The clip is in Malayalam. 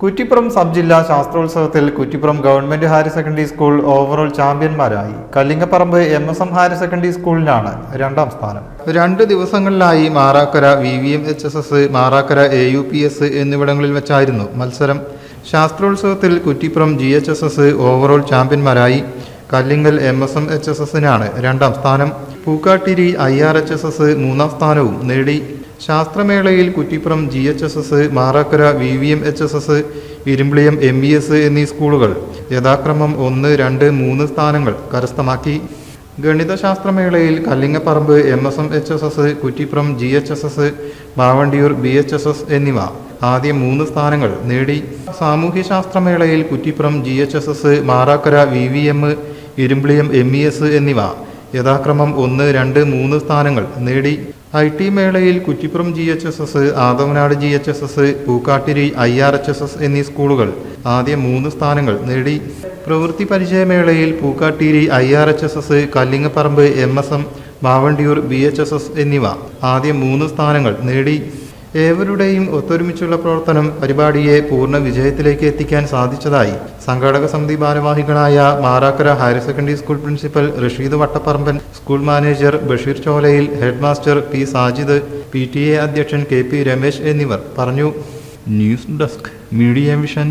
കുറ്റിപ്പുറം സബ് ജില്ലാ ശാസ്ത്രോത്സവത്തിൽ Kuttippuram government higher secondary school overall ചാമ്പ്യന്മാരായി. Kallingaparamba M S M higher secondary സ്കൂളിനാണ് രണ്ടാം സ്ഥാനം. രണ്ട് ദിവസങ്ങളിലായി Marakkara V V M H S S Marakkara A U P S എന്നിവിടങ്ങളിൽ വെച്ചായിരുന്നു മത്സരം. ശാസ്ത്രോത്സവത്തിൽ Kuttippuram G H S S overall ചാമ്പ്യന്മാരായി. Kallingal M S M H S എസിനാണ് രണ്ടാം സ്ഥാനം. Pookkattiri I R H S S മൂന്നാം സ്ഥാനവും നേടി. ശാസ്ത്രമേളയിൽ Kuttippuram G H S S Marakkara V V M H S S Irumbiliyam M E S എന്നീ സ്കൂളുകൾ യഥാക്രമം ഒന്ന് രണ്ട് മൂന്ന് സ്ഥാനങ്ങൾ കരസ്ഥമാക്കി. ഗണിതശാസ്ത്രമേളയിൽ Kallingaparamba M S M H S S Kuttippuram G H S S Mavandiyur B H S S എന്നിവ ആദ്യ മൂന്ന് സ്ഥാനങ്ങൾ നേടി. സാമൂഹ്യശാസ്ത്രമേളയിൽ Kuttippuram G H S S Marakkara V V M Irumbiliyam M E S എന്നിവ യഥാക്രമം ഒന്ന് രണ്ട് മൂന്ന് സ്ഥാനങ്ങൾ നേടി. ഐ ടി മേളയിൽ Kuttippuram G H S S Athavanad G H S S Pookkattiri I R H S S എന്നീ സ്കൂളുകൾ ആദ്യ മൂന്ന് സ്ഥാനങ്ങൾ നേടി. പ്രവൃത്തി പരിചയമേളയിൽ Pookkattiri I R H S S Kallingaparamba M S M Mavandiyur B H S S എന്നിവ ആദ്യ മൂന്ന് സ്ഥാനങ്ങൾ നേടി. ഏവരുടെയും ഒത്തൊരുമിച്ചുള്ള പ്രവർത്തനം പരിപാടിയെ പൂർണ വിജയത്തിലേക്ക് എത്തിക്കാൻ സാധിച്ചതായി സംഘാടക സമിതി ഭാരവാഹികളായ Marakkara higher secondary school principal Rasheed Vattapparamban school manager Basheer Cholayil head master P Sajid P T A അധ്യക്ഷൻ കെ പി രമേശ് എന്നിവർ പറഞ്ഞു. News desk media vision.